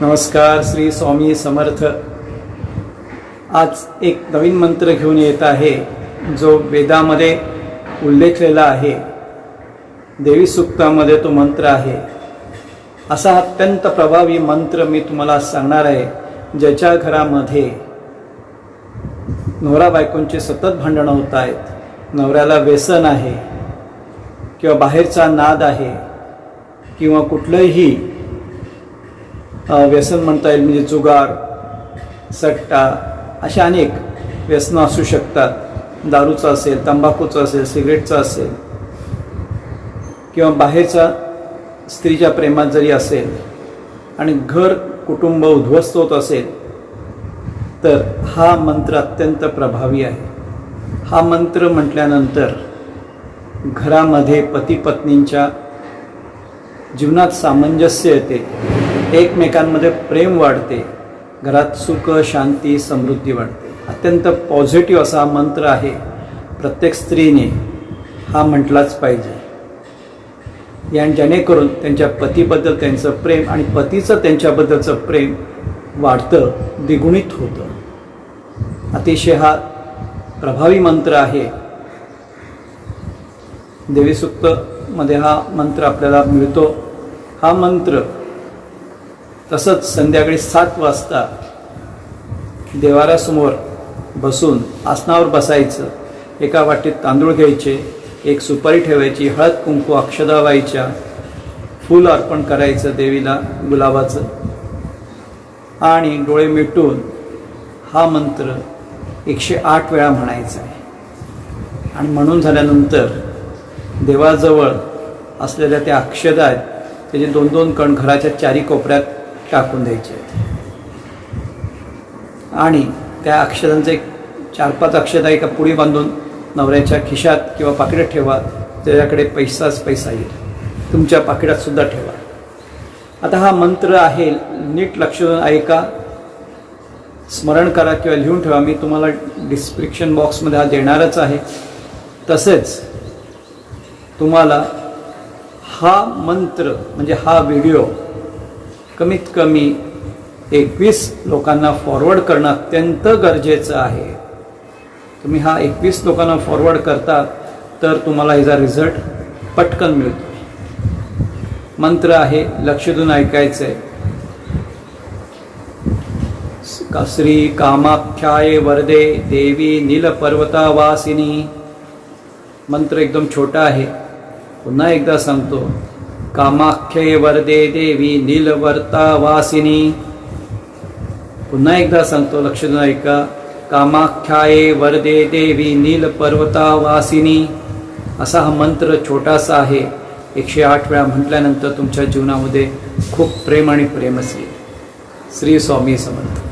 नमस्कार श्री स्वामी समर्थ. आज एक नवीन मंत्र घेऊन येत आहे जो वेदामध्ये उल्लेखलेला आहे. देवी सुक्तामध्ये तो मंत्र आहे. असा अत्यंत प्रभावी मंत्र मी तुम्हाला सांगणार आहे ज्याच्या घरामध्ये नवरा बायकोंचे सतत भांडणं होत आहेत नवऱ्याला व्यसन आहे किंवा बाहेरचा नाद आहे किंवा कुठलंही व्यसन म्हणता येईल म्हणजे जुगार सट्टा अशा अनेक व्यसनं असू शकतात. दारूचं असेल तंबाखूचं असेल सिगरेटचं असेल किंवा बाहेरचा स्त्रीच्या प्रेमात जरी असेल आणि घर कुटुंब उद्ध्वस्त होत असेल तर हा मंत्र अत्यंत प्रभावी आहे. हा मंत्र म्हटल्यानंतर घरामध्ये पती पत्नींच्या जीवनात सामंजस्य येते. एकमेकांमध्ये प्रेम वाढते घरात सुख शांती समृद्धी वाढते. अत्यंत पॉझिटिव्ह असा हा मंत्र आहे प्रत्येक स्त्रीने हा म्हटलाच पाहिजे. या जेणेकरून त्यांच्या पतीबद्दल त्यांचं प्रेम आणि पतीचं त्यांच्याबद्दलचं प्रेम वाढतं द्विगुणित होतं. अतिशय हा प्रभावी मंत्र आहे. देवीसुक्तमध्ये हा मंत्र आपल्याला मिळतो. हा मंत्र तसंच संध्याकाळी सात वाजता देवाऱ्यासमोर बसून आसनावर बसायचं. एका वाटीत तांदूळ घ्यायचे एक सुपारी ठेवायची हळद कुंकू अक्षदा व्हायच्या फूल अर्पण करायचं देवीला गुलाबाचं. आणि डोळे मिटून हा मंत्र एकशे आठ वेळा म्हणायचा आहे. आणि म्हणून झाल्यानंतर देवाजवळ असलेल्या त्या अक्षदा आहेत त्याचे दोन दोन कण घराच्या चारी कोपऱ्यात टाकून द्यायचे. आहेत आणि त्या अक्षरांचे एक चार पाच अक्षता एका पुडी बांधून नवऱ्याच्या खिशात किंवा पाकिटात ठेवा त्याच्याकडे पैसाच पैसा येईल. तुमच्या पाकिटात सुद्धा ठेवा. आता हा मंत्र आहे नीट लक्ष ऐका. स्मरण करा किंवा लिहून ठेवा. मी तुम्हाला डिस्क्रिप्शन बॉक्समध्ये हा देणारच आहे. तसेच तुम्हाला हा मंत्र म्हणजे हा व्हिडिओ कमीत कमी एकवीस लोकांना फॉरवर्ड करणं अत्यंत गरजेचं आहे. तुम्ही हा एकवीस लोकांना फॉरवर्ड करता तर तुम्हाला ह्याचा रिझल्ट पटकन मिळतो. मंत्र आहे लक्ष देऊन ऐकायचं आहे का- श्री कामाख्याय वरदे देवी नीलपर्वतावासिनी मंत्र एकदम छोटा आहे. पुन्हा एकदा सांगतो. कामाख्ये वरदे देवी नीलवर्तावासिनी. पुन्हा एकदा सांगतो लक्ष देऊन ऐका. कामाख्याये वरदे देवी नीलपर्वतावासिनी. असा हा मंत्र छोटासा आहे. एकशे आठ वेळा म्हटल्यानंतर तुमच्या जीवनामध्ये खूप प्रेम आणि प्रेम असेल श्री स्वामी समर्थ.